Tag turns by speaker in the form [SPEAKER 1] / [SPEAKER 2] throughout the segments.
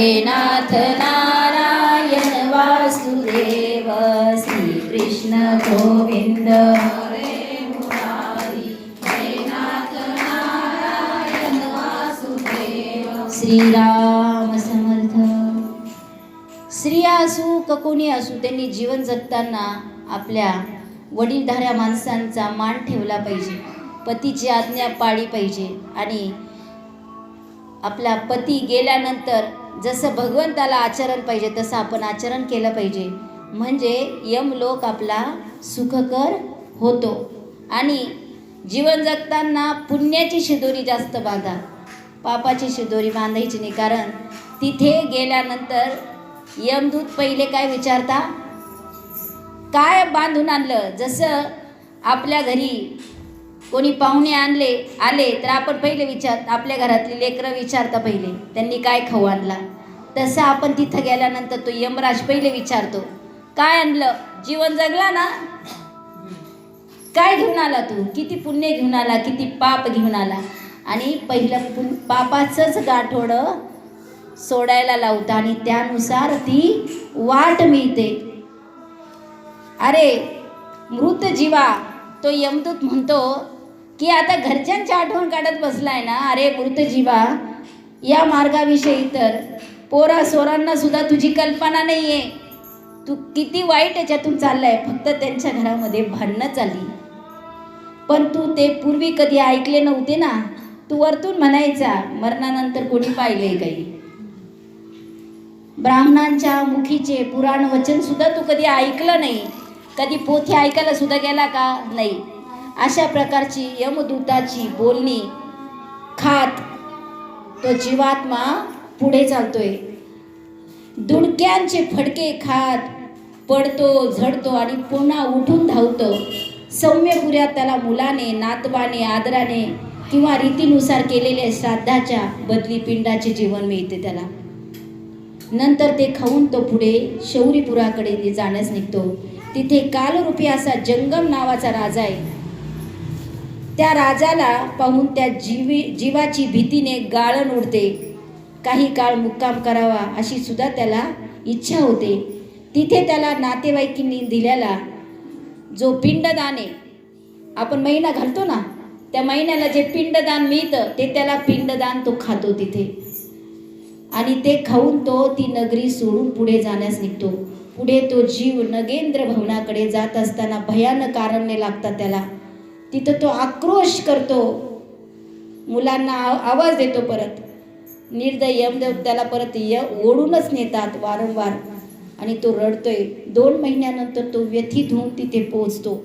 [SPEAKER 1] हे नाथ नारायण वासुदेव श्रीकृष्ण गोविंद हरे मुरारी नाथ नारायण वासुदेव। श्रीराम समर्थ। स्त्रिया असू का कोणी असू त्यांनी जीवन जगताना आपल्या वडीलधाऱ्या माणसांचा मान ठेवला पाहिजे. पतीची आज्ञा पाळली पाहिजे आणि आपला पती गेल्यानंतर जसं भगवंताला आचरण पाहिजे तसं आपण आचरण केलं पाहिजे. म्हणजे यम लोक आपला सुखकर होतो. आणि जीवन जगताना पुण्याची शिदोरी जास्त बांधा. पापाची शिदोरी बांधायची नाही कारण तिथे गेल्यानंतर यमदूत पहिले काय विचारता? काय बांधून आणलं? जसं आपल्या घरी कोणी पाहुणे आणले आले तर आपण पहिले विचार आपल्या घरातली लेकरं विचारता पहिले त्यांनी काय खाऊ आणला? तसं आपण तिथं गेल्यानंतर तो यमराज पहिले विचारतो काय आणलं? जीवन जगला ना? काय घेऊन आला तू? किती पुण्य घेऊन आला? किती पाप घेऊन आला? आणि पहिलं पुन पापाचंच गाठोडं सोडायला लावतं आणि त्यानुसार ती वाट मिळते. अरे मृत जीवा तो यमदूत म्हणतो की आता घरच्यांची आठवण काढत बसलाय ना? अरे मृतजीवा या मार्गाविषयी तर पोरा सोरांना सुद्धा तुझी कल्पना नाही आहे तू किती वाईट याच्यातून चाललाय. फक्त त्यांच्या घरामध्ये भांडणं चालली. पण तू ते पूर्वी कधी ऐकले नव्हते ना? तू वरतून म्हणायचा मरणानंतर कोणी पाहिले काही? ब्राह्मणांच्या मुखीचे पुराण वचन सुद्धा तू कधी ऐकलं नाही? कधी पोथी ऐकायला सुद्धा गेला का? नाही. अशा प्रकारची यमदूताची बोलणी खात तो जीवात्मा पुढे चालतोय. दुडक्यांचे फडके खात पडतो झडतो आणि पुन्हा उठून धावतो. सौम्यपुऱ्यात त्याला मुलाने नातवाने आदराने किंवा रीतीनुसार केलेल्या श्राद्धाच्या बदली पिंडाचे जीवन मिळते त्याला. नंतर ते खाऊन तो पुढे शौरीपुराकडे जाण्यास निघतो. तिथे कालरूपी असा जंगम नावाचा राजा आहे. त्या राजाला पाहून त्या जीवी जीवाची भीतीने गाळण उडते. काही काळ मुक्काम करावा अशी सुद्धा त्याला इच्छा होते. तिथे त्याला नातेवाईकींनी दिलेला जो पिंडदान आहे आपण महिना घालतो ना त्या महिन्याला जे पिंडदान मिळतं ते त्याला पिंडदान तो खातो तिथे. आणि ते खाऊन तो ती नगरी सोडून पुढे जाण्यास निघतो. पुढे तो जीव नगेंद्र भवनाकडे जात असताना भयानक कारण्य लागतात त्याला. तिथं तो आक्रोश करतो. मुलांना आवाज देतो परत. निर्दय यमदेव त्याला परत य ओढूनच नेतात वारंवार. आणि तो रडतोय. दोन महिन्यानंतर तो व्यथित होऊन तिथे पोहोचतो.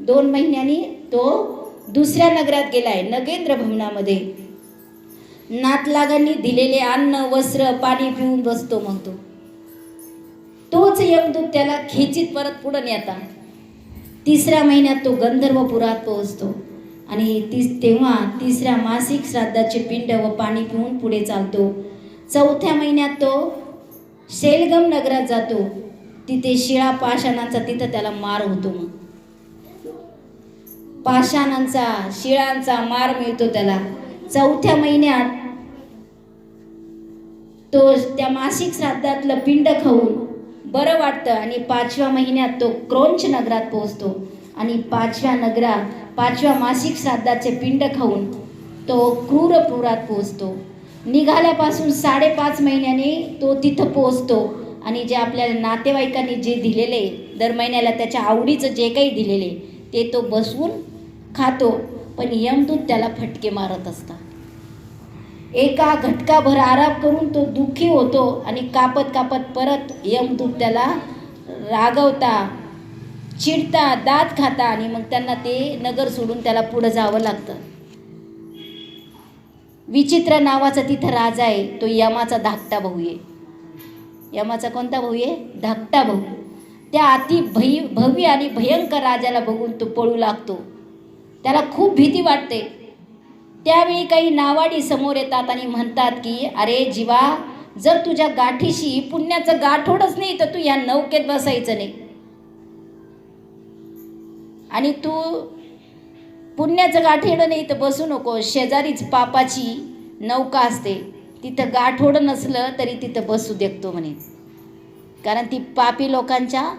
[SPEAKER 1] दोन महिन्यांनी तो दुसऱ्या नगरात गेलाय नगेंद्र भवनामध्ये. नातलागांनी दिलेले अन्न वस्त्र पाणी पिऊन बसतो मग तो तोच यमदूत त्याला खेचीत परत पुढं नेता. तिसऱ्या महिन्यात तो गंधर्वपुरात पोहोचतो. आणि तीस तेव्हा तिसऱ्या मासिक श्राद्धाचे पिंड व पाणी पिऊन पुढे चालतो. चौथ्या महिन्यात तो शेलगम नगरात जातो. तिथे शिळा पाषाणांचा तिथं त्याला मार होतो मग. पाषाणांचा शिळांचा मार मिळतो त्याला. चौथ्या महिन्यात तो त्या मासिक श्राद्धातलं पिंड खाऊन बरं वाटतं. आणि पाचव्या महिन्यात तो क्रोंच नगरात पोहोचतो. आणि पाचव्या नगरात पाचव्या मासिक श्राद्धाचे पिंड खाऊन तो क्रूरपुरात पोहोचतो. निघाल्यापासून साडेपाच महिन्याने तो तिथं पोहोचतो. आणि जे आपल्याला नातेवाईकांनी जे दिलेले दर महिन्याला त्याच्या आवडीचं जे काही दिलेले ते तो बसवून खातो. पण यमदूत त्याला फटके मारत असतात. एका घटकाभर आराम करून तो दुःखी होतो आणि कापत कापत परत यमदूत त्याला रागवता चिडता दात खाता आणि मग त्यांना ते नगर सोडून त्याला पुढं जावं लागतं. विचित्र नावाचा तिथं राजा आहे तो यमाचा धाकटा भाऊ आहे. यमाचा कोणता भाऊ आहे? धाकटा भाऊ. त्या अति भय भव्य आणि भयंकर राजाला बघून तो पळू लागतो. त्याला खूप भीती वाटते. त्यावेळी काही नावाडी समोर येतात आणि म्हणतात की अरे जीवा जर तुझ्या गाठीशी पुण्याचं गाठोडच नाही तर तू या नौकेत बसायचं नाही. आणि तू पुण्याचं गाठेडं नाही तर बसू नको. शेजारीच पापाची नौका असते. तिथं गाठोडं नसलं तरी तिथं बसू देखतो म्हणे. कारण ती पापी लोकांच्या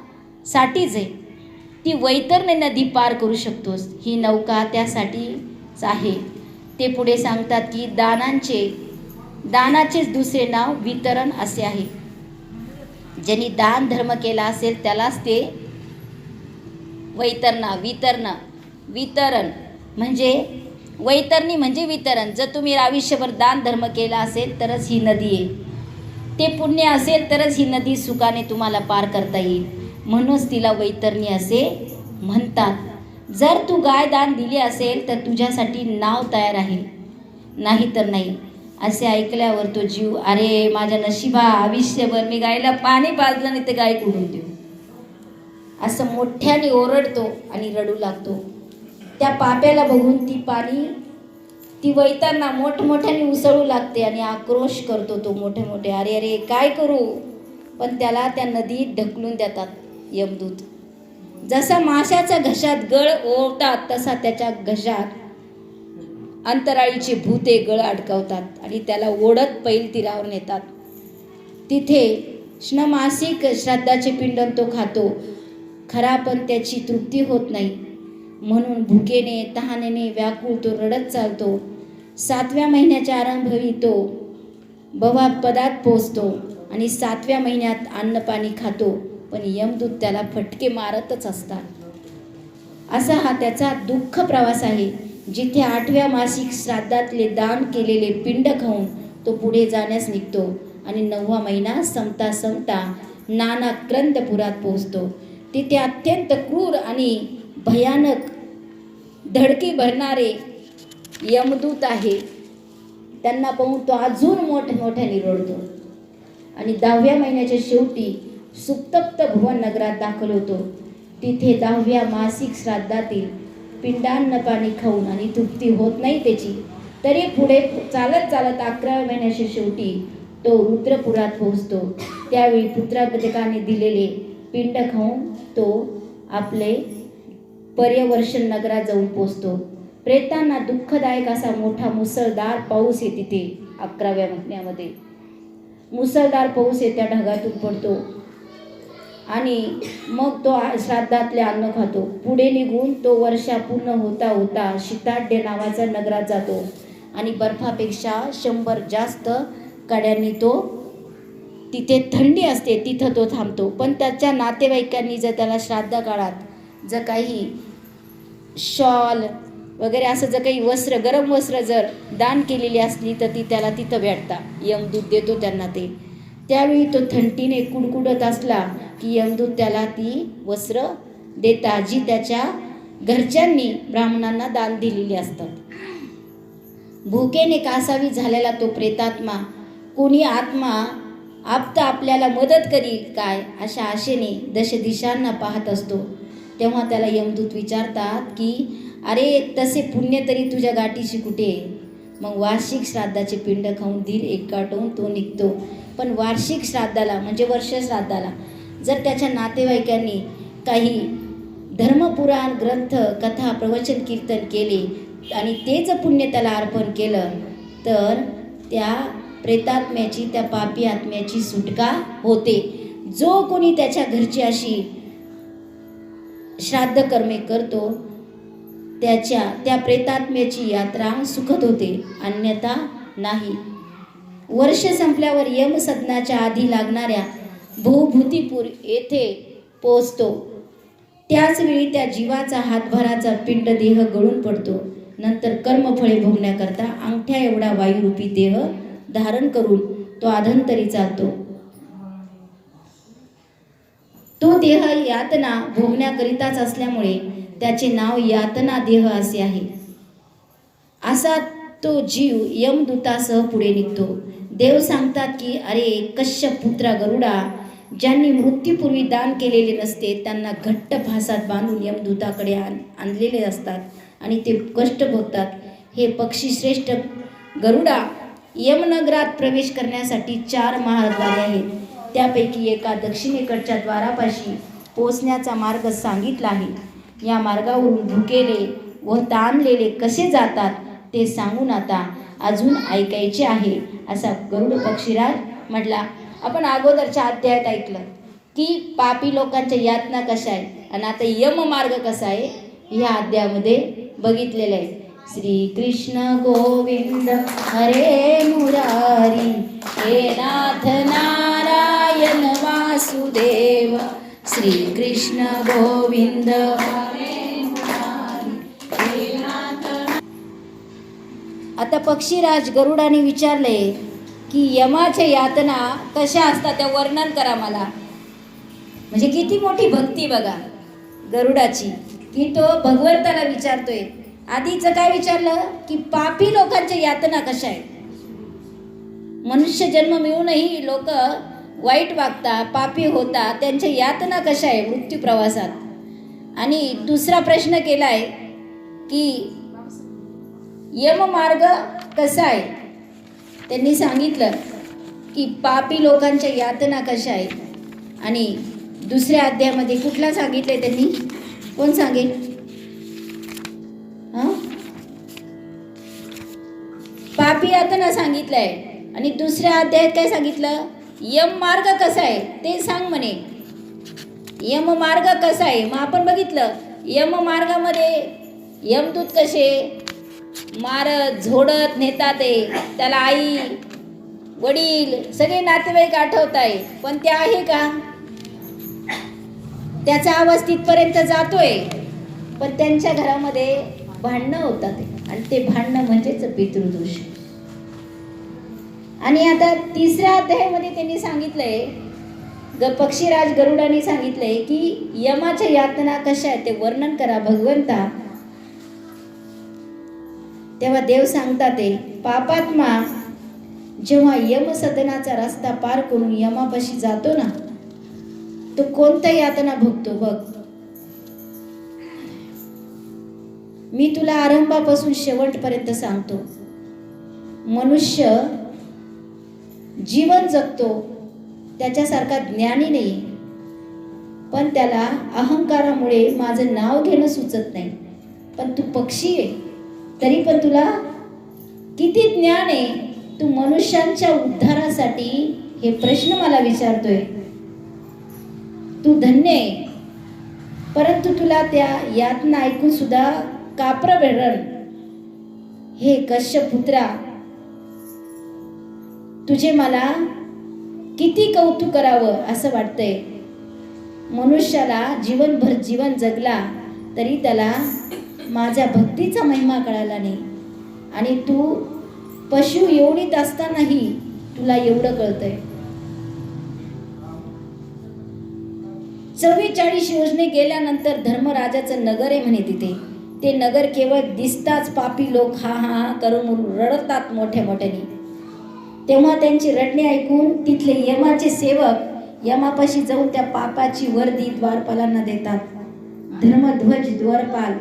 [SPEAKER 1] साठीच आहे. ती वैतरणी नदी पार करू शकतोस. ही नौका त्यासाठीच आहे. ते पुढे सांगतात की दानांचे दानाचेच दुसरे नाव वितरण असे आहे. ज्यांनी दान धर्म केला असेल त्यालाच ते वैतरणा वितरण वितरण म्हणजे वैतरणी म्हणजे वितरण. जर तुम्ही आयुष्यभर दान धर्म केला असेल तरच ही नदी आहे. ते पुण्य असेल तरच ही नदी सुखाने तुम्हाला पार करता येईल. म्हणूनच तिला वैतरणी असे म्हणतात. जर तू गाय दान दिली असेल तर तुझ्यासाठी नाव तयार आहे. नाही तर नाही. असे ऐकल्यावर तो जीव अरे माझ्या नशिबा आयुष्यभर मी गायला पाणी पाजलं नाही ते गाय कुठून देऊ? असं मोठ्याने ओरडतो आणि रडू लागतो. त्या पाप्याला बघून ती पाणी ती वैताना मोठमोठ्याने उसळू लागते आणि आक्रोश करतो तो मोठे मोठे अरे अरे काय करू? पण त्याला त्या नदीत ढकलून देतात यमदूत. जसा माशाच्या घशात गळ ओवतात तसा त्याच्या घशात अंतराळीचे भूते गळ अडकवतात आणि त्याला ओढत पैल तीरावर नेतात. तिथे श्नमासिक श्राद्धाचे पिंडन तो खातो. खरा पण त्याची तृप्ती होत नाही. म्हणून भुकेने तहानेने व्याकुळ तो रडत चालतो. सातव्या महिन्याच्या आरंभवी तो बवा पदात पोचतो आणि सातव्या महिन्यात अन्नपाणी खातो. पण यमदूत त्याला फटके मारतच असतात. असा हा त्याचा दुःख प्रवास आहे जिथे आठव्या मासिक श्राद्धातले दान केलेले पिंड खाऊन तो पुढे जाण्यास निघतो आणि नववा महिना संपता संपता नाना क्रंदपुरात पोहोचतो. तिथे अत्यंत क्रूर आणि भयानक धडकी भरणारे यमदूत आहे. त्यांना पाहून तो अजून मोठमोठ्याने रडतो. आणि दहाव्या महिन्याच्या शेवटी सुप्तप्त भुवन नगरात दाखल होतो. तिथे दहाव्या मासिक श्राद्धातील पिंडान्न पाणी खाऊन आणि तृप्ती होत नाही त्याची. तरी पुढे चालत चालत अकराव्या महिन्याच्या शेवटी तो रुद्रपुरात पोहोचतो. त्यावेळी पुत्रागतिकाने दिलेले पिंड खाऊन तो आपले पर्यवर्षण नगरात जाऊन पोचतो प्रेतांना दुःखदायक असा मोठा मुसळधार पाऊस आहे तिथे अकराव्या महिन्यामध्ये. मुसळधार पाऊस आहे त्या ढगातून पडतो. आणि मग तो श्राद्धातले अन्न खातो. पुढे निघून तो वर्षा पूर्ण होता होता शिताड्य नावाचा नगरात जातो आणि बर्फापेक्षा शंभर जास्त कड्यांनी तो तिथे थंडी असते तिथं तो थांबतो. पण त्याच्या नातेवाईकांनी जर त्याला श्राद्ध काळात जर काही शॉल वगैरे असं जर काही वस्त्र गरम वस्त्र जर दान केलेली असली तर ती त्याला तिथं भेटता यमदूत देतो त्यांना ते. त्यावेळी तो थंडीने कुडकुडत असला की यमदूत त्याला ती वस्त्र देता जी त्याच्या घरच्यांनी ब्राह्मणांना दान दिलेली असतात भुकेने कासावी झालेला तो प्रेतात्मा कोणी आत्मा आप्त आपल्याला मदत करील काय अशा आशेने दशदिशांना पाहत असतो तेव्हा त्याला यमदूत विचारतात की अरे तसे पुण्य तरी तुझ्या गाठीशी कुठे आहे? मग वार्षिक श्राद्धाचे पिंड खाऊन धीर एकाटून तो निघतो. पण वार्षिक श्राद्धाला म्हणजे वर्ष श्राद्धाला जर त्याच्या नातेवाईकांनी काही धर्मपुराण ग्रंथ कथा प्रवचन कीर्तन केले आणि तेच पुण्य त्याला अर्पण केलं तर त्या प्रेतात्म्याची त्या पापी आत्म्याची सुटका होते. जो कोणी त्याच्या घरची अशी श्राद्ध कर्मे करतो त्याच्या त्या प्रेतात्म्याची यात्रा सुखद होते अन्यथा नाही. वर्ष संपल्यावर यमसदनाच्या आधी लागणाऱ्या भूभूतीपूर येथे पोचतो त्याचवेळी त्या जीवाचा हातभाराचा पिंड देह गळून पडतो. नंतर कर्मफळे भोगण्याकरता अंगठ्या एवढा वायुरूपी देह धारण करून तो आधंतरी चालतो. तो देह यातना भोगण्याकरिताच असल्यामुळे त्याचे नाव यातना देह असे आहे. असा तो जीव यमदूतासह पुढे निघतो. देव सांगतात की अरे कश्यप पुत्रा गरुडा ज्यांनी मृत्यूपूर्वी दान केलेले नसते त्यांना घट्ट फासात बांधून यमदूताकडे आण आणलेले असतात आणि ते कष्ट भोगतात. हे पक्षी श्रेष्ठ गरुडा यमनगरात प्रवेश करण्यासाठी चार महाद्वारे आहेत. त्यापैकी एका दक्षिणेकडच्या द्वारापाशी पोचण्याचा मार्ग सांगितला आहे. या मार्गावरून भुकेले व ताणलेले कसे जातात ते सांगून आता अजून ऐकायचे आहे असा गरुड पक्षीराज म्हटला. आपण अगोदरच्या अध्यायात ऐकलं की पापी लोकांच्या यातना कशा आहे आणि आता यम मार्ग कसा आहे? ह्या अध्यायामध्ये बघितलेलं आहे. श्री कृष्ण गोविंद हरे मुरारी हे नाथ नारायण वासुदेव. श्री कृष्ण गोविंद आता पक्षीराज गरुडाने विचारले की यमाच्या यातना कशा असतात त्या वर्णन करा मला. म्हणजे किती मोठी भक्ती बघा गरुडाची. की तो भगवंताला विचारतोय आधीचं काय विचारलं? की पापी लोकांच्या यातना कशा आहेत? मनुष्य जन्म मिळूनही लोक वाईट वागतात पापी होतात त्यांच्या यातना कशा आहे मृत्यू प्रवासात? आणि दुसरा प्रश्न केलाय की यममार्ग कसा आहे? त्यांनी सांगितलं की पापी लोकांच्या यातना कशा आहेत? आणि दुसऱ्या अध्यायामध्ये कुठला सांगितलंय त्यांनी? कोण सांगेल? हां? पापी यातना सांगितलंय. आणि दुसऱ्या अध्यायात काय सांगितलं? यम मार्ग कसा आहे? ते सांग म्हणे. यम मार्ग कसा आहे? मग आपण बघितलं. यम मार्गामध्ये यमदूत कसे? मारत झोडत नेतात त्याला आई वडील सगळे नातेवाईक आठवत आहे पण ते आहे का? त्याचा आवाज तिथपर्यंत जातोय. पण त्यांच्या घरामध्ये भांडणं होतात. आणि ते भांडणं म्हणजेच पितृदोष. आणि आता तिसऱ्या अध्यायामध्ये त्यांनी सांगितलंय ग पक्षीराज गरुडाने सांगितलंय की यमाच्या यातना कशा आहेत ते वर्णन करा भगवंता. तेव्हा देव सांगतात ते पापात्मा जेव्हा यम सदनाचा रस्ता पार करून यमापाशी जातो ना तो कोणत्या यातना भोगतो बघ. मी तुला आरंभापासून शेवटपर्यंत सांगतो. मनुष्य जीवन जगतो त्याच्यासारखा ज्ञानी नाही. पण त्याला अहंकारामुळे माझं नाव घेणं सुचत नाही. पण तू पक्षी आहे. तरी पण तुला किती ज्ञान आहे? तू मनुष्यांच्या उद्धारासाठी हे प्रश्न मला विचारतोय. तू धन्य आहे. परंतु तुला त्या यातना ऐकून सुद्धा कापर भेटल हे कश्यपुत्रा तुझे मला किती कौतुक करावं असं वाटतंय. मनुष्याला जीवनभर जीवन जगला तरी त्याला माझ्या भक्तीचा महिमा कळाला नाही. आणि तू पशु एवढीत असतानाही तुला एवढं कळतंय. चव्वेचाळीस योजने गेल्यानंतर धर्मराजाचं नगर आहे म्हणे तिथे. ते नगर केवळ दिसताच पापी लोक हा हा हा करून रडतात मोठ्या मोठ्याने. तेव्हा त्यांची रडणे ऐकून तिथले यमाचे सेवक यमापाशी जाऊन त्या पापाची वर्दी द्वारपालांना देतात. धर्मध्वज द्वारपाल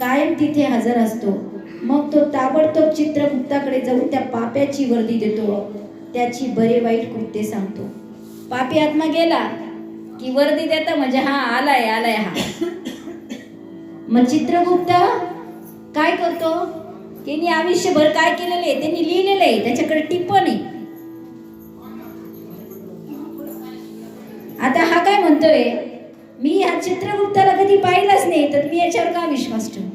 [SPEAKER 1] कायम तिथे हजर असतो. मग तो ताबडतोब चित्रगुप्ताकडे जाऊन त्या पाप्याची वर्दी देतो. त्याची बरे वाईट कृत्य सांगतो. पापी आत्मा गेला की वर्दी देता म्हणजे हा आलाय आलाय हा. मग चित्रगुप्त काय करतो? त्यांनी आयुष्यभर काय केलेलं आहे? त्यांनी लिहिलेलं आहे. त्याच्याकडे टिप्पण. आहे आता हा काय म्हणतोय? मी या चित्रगुप्ताला कधी पाहिलंच नाही तर मी याच्यावर का विश्वास ठेवू?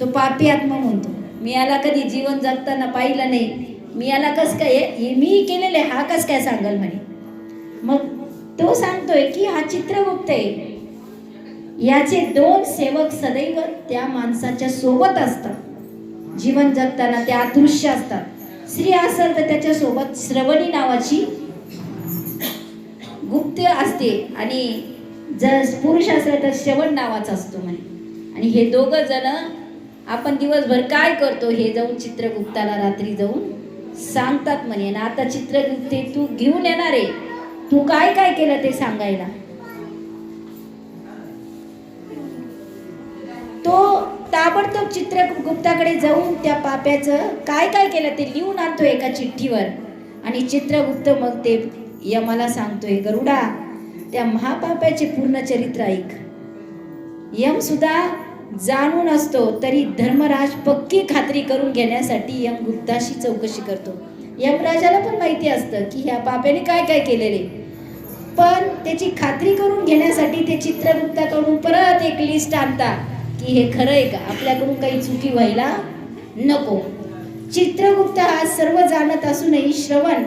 [SPEAKER 1] तो पापी आत्मा म्हणतो मी याला कधी जीवन जगताना पाहिलं नाही. मी याला कस काय हे मी केलेले हा कस काय सांगल म्हणे? मग तो सांगतोय की हा चित्रगुप्त आहे. याचे दोन सेवक सदैव त्या माणसाच्या सोबत असतात. जीवन जगताना ते अदृश्य असतात. स्त्री असेल तर त्याच्या सोबत श्रवणी नावाची गुप्त असते आणि जर पुरुष असेल तर श्रवण नावाचा असतो म्हणे. आणि हे दोघं जण आपण दिवसभर काय करतो हे जाऊन चित्रगुप्ताला रात्री जाऊन सांगतात म्हणे. आणि आता चित्रगुप्ते तू घेऊन येणार आहे. तू काय काय केलं ते सांगायला? तो ताबडतोब चित्रगुप्ताकडे जाऊन त्या पाप्याचं काय काय केलं ते लिहून आणतो एका चिठ्ठीवर. आणि चित्रगुप्त मग ते यमाला सांगतोय गरुडा त्या महापापाचे पूर्ण चरित्र ऐक. यम सुद्धा जाणून असतो तरी धर्मराज पक्की खात्री करून घेण्यासाठी यम गुप्ताशी चौकशी करतो. यमराजाला पण माहिती असतं की ह्या पाप्याने काय काय केलेले. पण त्याची खात्री करून घेण्यासाठी ते चित्रगुप्ताकडून परत एक लिस्ट आणता की हे खरं आहे का? आपल्याकडून काही चुकी व्हायला नको. चित्रगुप्त हा सर्व जाणत असूनही श्रवण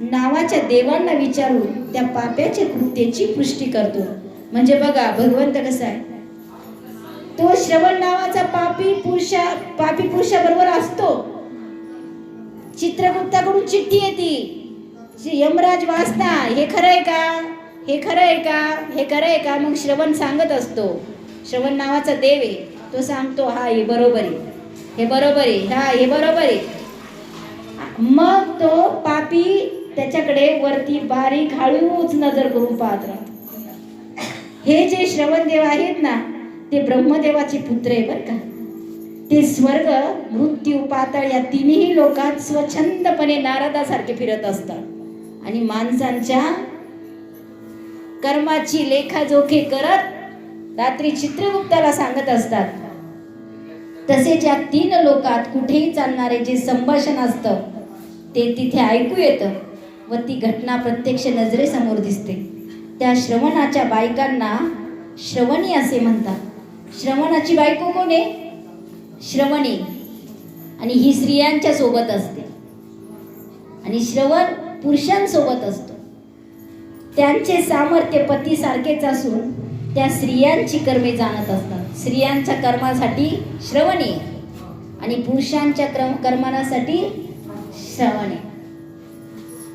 [SPEAKER 1] नावाच्या देवांना विचारून त्या पाप्याच्या कृत्याची पुष्टी करतो. म्हणजे बघा भगवंत कसा आहे? तो श्रवण नावाचा पापी पुरुषा पापी पुरुषाबरोबर असतो. चित्रगुप्ताकडून चिठ्ठी येते. यमराज वाचता हे खरं आहे का? हे खरं आहे का? हे खरं आहे का? मग श्रवण सांगत असतो. श्रवण नावाचा देव आहे. तो सांगतो हा हे बरोबर आहे. हे बरोबर आहे. हा हे बरोबर आहे. मग तो पापी त्याच्याकडे वरती बारीक हळूच नजर करून पाहत राहतो. हे जे श्रवण देव आहेत ना ते ब्रह्मदेवाचे पुत्र आहे बरं का. ते स्वर्ग मृत्यू पातळ या तिन्ही लोकात स्वच्छंदपणे नारदासारखे फिरत असतात. आणि माणसांच्या कर्माची लेखाजोखे करत रात्री चित्रगुप्ताला सांगत असतात. तसेच या तीन लोकात कुठेही चालणारे जे संभाषण असतं ते तिथे ऐकू येतं. व ती घटना प्रत्यक्ष नजरेसमोर दिसते. त्या श्रवणाच्या बायकांना श्रवणी असे म्हणतात. श्रवणाची बायको कोण आहे? श्रवणी. आणि ही स्त्रियांच्या सोबत असते. आणि श्रवण पुरुषांसोबत असतो. त्यांचे सामर्थ्य पतीसारखेच असून त्या स्त्रियांची कर्मे जाणत असतात. स्त्रियांच्या कर्मासाठी श्रवणी आणि पुरुषांच्या क्रम कर्मासाठी श्रवणे.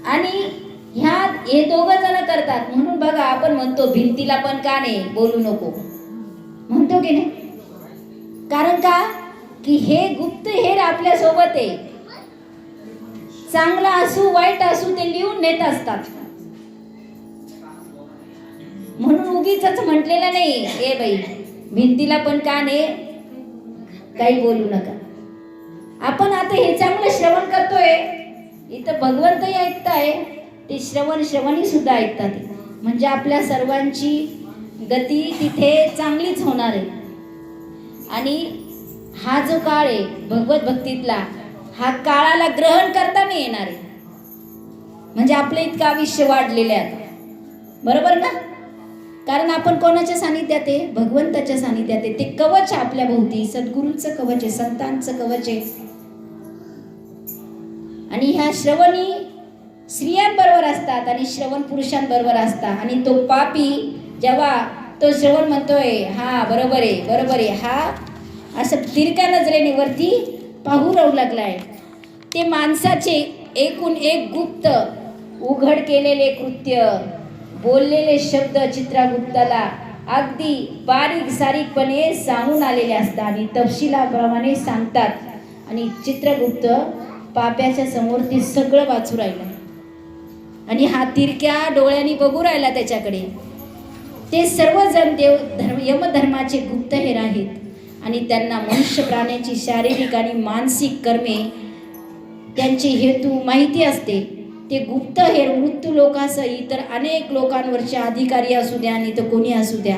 [SPEAKER 1] आणि ह्या हे दोघं जण करतात. म्हणून बघा आपण म्हणतो भिंतीला पण का नाही? बोलू नको. म्हणतो की नाही? कारण का? की हे गुप्त हेर आपल्यासोबत आहे. चांगला असू वाईट असू ते लिहून नेत असतात. म्हणून उगीच म्हटलेलं नाही. ए बाई भिंतीला पण का नाही? काही बोलू नका. आपण आता हे चांगलं श्रवण करतोय. इथं भगवंतही ऐकताय ते श्रवण श्रवणी सुद्धा ऐकतात. म्हणजे आपल्या सर्वांची गती तिथे चांगलीच होणार आहे. आणि हा जो काळ आहे भगवत भक्तीतला हा काळाला ग्रहण करता नाही येणार आहे. म्हणजे आपलं इतकं आयुष्य वाढलेलं आहे आता. बरोबर ना? कारण आपण कोणाच्या सानिध्यात आहे? भगवंताच्या सानिध्यात आहे. ते कवच आपल्या भोवती. सद्गुरूंचं कवच आहे संतांचं कवच आहे. आणि ह्या श्रवणी स्त्रियांबरोबर असतात आणि श्रवण पुरुषांबरोबर असतात. आणि तो पापी जेव्हा तो श्रवण म्हणतोय हा बरोबर आहे बरोबर आहे हा असं तिरक्या नजरेने वरती पाहू राहू लागलाय. ते माणसाचे एकूण एक गुप्त उघड केलेले कृत्य बोललेले शब्द चित्रागुप्ताला अगदी बारीक सारीकपणे सांगून आलेले असतात आणि तपशिलाप्रमाणे सांगतात. आणि चित्रगुप्त पाप्याच्या समोर ते सगळं वाचू राहिलं. आणि हा तिरक्या डोळ्यांनी बघू राहिला त्याच्याकडे. ते सर्वजण देव धर्म यमधर्माचे गुप्तहेर आहेत. आणि त्यांना मनुष्य प्राण्याची शारीरिक आणि मानसिक कर्मे त्यांचे हेतू माहिती असते. ते गुप्तहेर मृत्यू लोकासह इतर अनेक लोकांवरचे अधिकारी असू द्या आणि तर कोणी असू द्या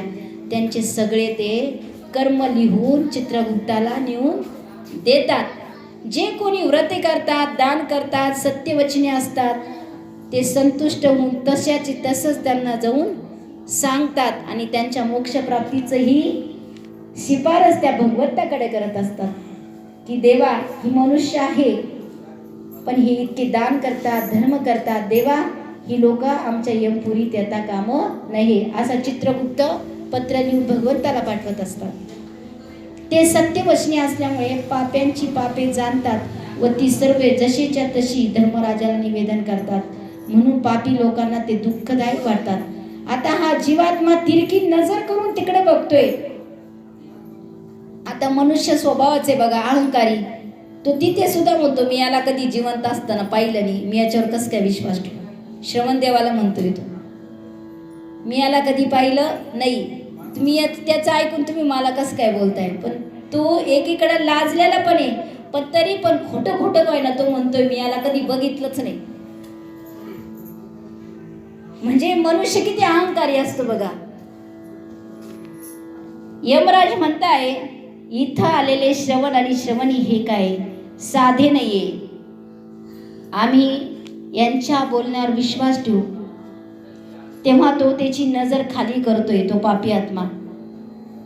[SPEAKER 1] त्यांचे सगळे ते कर्म लिहून चित्रगुप्ताला नेऊन देतात. जे कोणी व्रते करतात दान करतात सत्यवचने असतात ते संतुष्ट होऊन तशाची तसंच त्यांना जाऊन सांगतात आणि त्यांच्या मोक्षप्राप्तीचंही शिफारस त्या भगवंताकडे करत असतात की देवा ही मनुष्य आहे पण हे इतके दान करतात धर्म करतात देवा ही लोक आमच्या यमपुरीत येता कामं नाही असा चित्रगुप्त पत्र लिहून भगवंताला पाठवत असतात. ते सत्यवचने असल्यामुळे पाप्यांची पापे जाणतात व ती सर्व जशीच्या तशी धर्मराजाला निवेदन करतात. म्हणून पापी लोकांना ते दुःखदायक वाटतात. आता हा जीवात्मा तिरकी नजर करून तिकडे बघतोय. आता मनुष्य स्वभावाचे बघा अहंकारी. तो तिथे सुद्धा म्हणतो मी याला कधी जिवंत असताना पाहिलं नाही. मी याच्यावर कसं काय विश्वास ठेवू? श्रवण देवाला म्हणतोय तो मी याला कधी पाहिलं नाही. तुम्ही त्याचं ऐकून तुम्ही मला कसं काय बोलताय? पण तो एकीकडं लाजलेला पण आहे पण तरी पण खोटं खोटं काय ना तो म्हणतोय मी याला कधी बघितलंच नाही. म्हणजे मनुष्य किती अहंकारी असतो बघा. यमराज म्हणताय इथं आलेले श्रवण आणि श्रवणी हे काय? साधे नाहीये. आम्ही यांच्या बोलण्यावर विश्वास ठेवू. तेव्हा तो त्याची नजर खाली करतोय तो पापी आत्मा.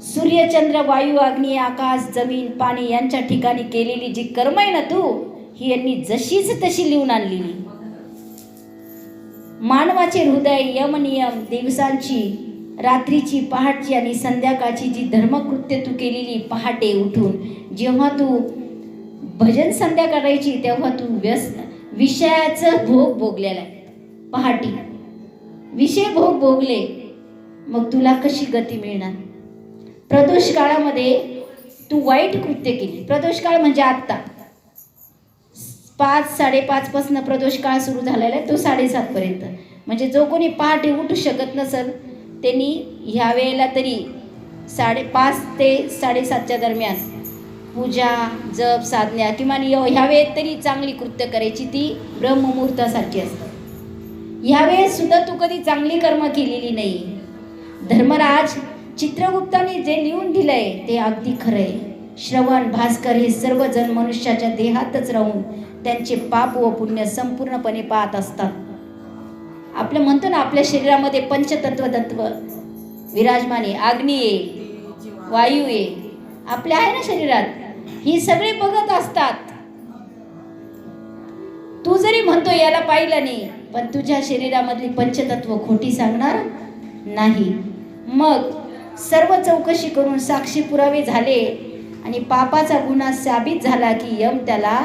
[SPEAKER 1] सूर्यचंद्र वायू अग्नी आकाश जमीन पाणी यांच्या ठिकाणी केलेली जी कर्म आहे ना तू ही यांनी जशीच तशी लिहून आणलेली. मानवाचे हृदय यमनियम दिवसांची रात्रीची पहाटची आणि संध्याकाळची जी धर्मकृत्य तू केलेली पहाटे उठून जेव्हा तू भजन संध्या करायची तेव्हा तू व्यस विषयाचं भोग भोगलेला आहे. पहाटी. विषय भोग भोगले मग तुला कशी गती मिळणार? प्रदोष काळामध्ये तू वाईट कृत्य केली. प्रदोष काळ म्हणजे आत्ता. पाच साडेपाचपासून प्रदोष काळ सुरू झालेला आहे तो साडेसात पर्यंत. म्हणजे जो कोणी पहाटे उठू शकत नसल त्यांनी ह्या वेळेला तरी साडेपाच ते साडेसातच्या दरम्यान पूजा जप साधण्या किमान ह्या वेळेत तरी चांगली कृत्य करायची ती ब्रह्ममुहूर्तासारखी असते. यावेळेस सुद्धा तू कधी चांगली कर्म केलेली नाही. धर्मराज चित्रगुप्ताने जे लिहून दिलंय ते अगदी खरं आहे श्रवण भास्कर हे सर्वजण मनुष्याच्या देहातच राहून त्यांचे पाप व पुण्य संपूर्णपणे पाहत असतात. आपलं म्हणतो ना आपल्या शरीरामध्ये पंचतत्व तत्व. विराजमाने अग्नी ये वायू ये आपल्या आहे ना शरीरात. ही सगळे बघत असतात. तू जरी म्हणतो याला पाहिलं नाही पण तुझ्या शरीरामधली पंचतत्व खोटी सांगणार नाही. मग सर्व चौकशी करून साक्षी पुरावे झाले आणि पापाचा गुन्हा साबित झाला की यम त्याला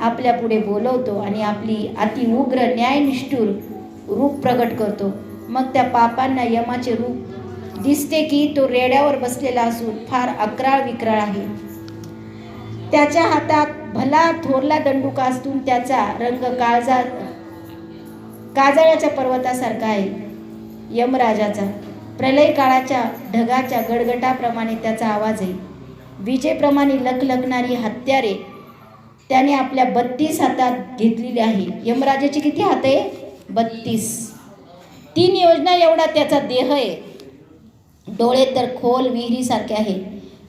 [SPEAKER 1] आपल्या पुढे बोलवतो आणि आपली अति उग्र न्यायनिष्ठूर रूप प्रगट करतो. मग त्या पापांना यमाचे रूप दिसते की तो रेड्यावर बसलेला असून फार अकराळ विक्राळ आहे. त्याच्या हातात भला थोरला दंडुका असून त्याचा रंग काळजा काजळ्याच्या पर्वतासारखा आहे. यमराजाचा प्रलय काळाच्या ढगाच्या गडगटाप्रमाणे त्याचा आवाज आहे. विजेप्रमाणे लखलखणारी हत्यारे त्याने आपल्या बत्तीस हातात घेतलेली आहे. यमराजाची किती हात आहे? बत्तीस. तीन योजना एवढा त्याचा देह आहे. डोळे तर खोल विहिरीसारखे आहे.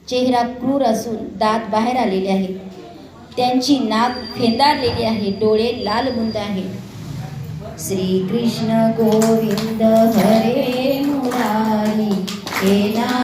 [SPEAKER 1] चेहरा क्रूर असून दात बाहेर आलेले आहे त्यांची नाक फेंदारलेली आहे. डोळे लाल गुंद आहे श्री कृष्ण गोविंद हरे मुरारी हे ना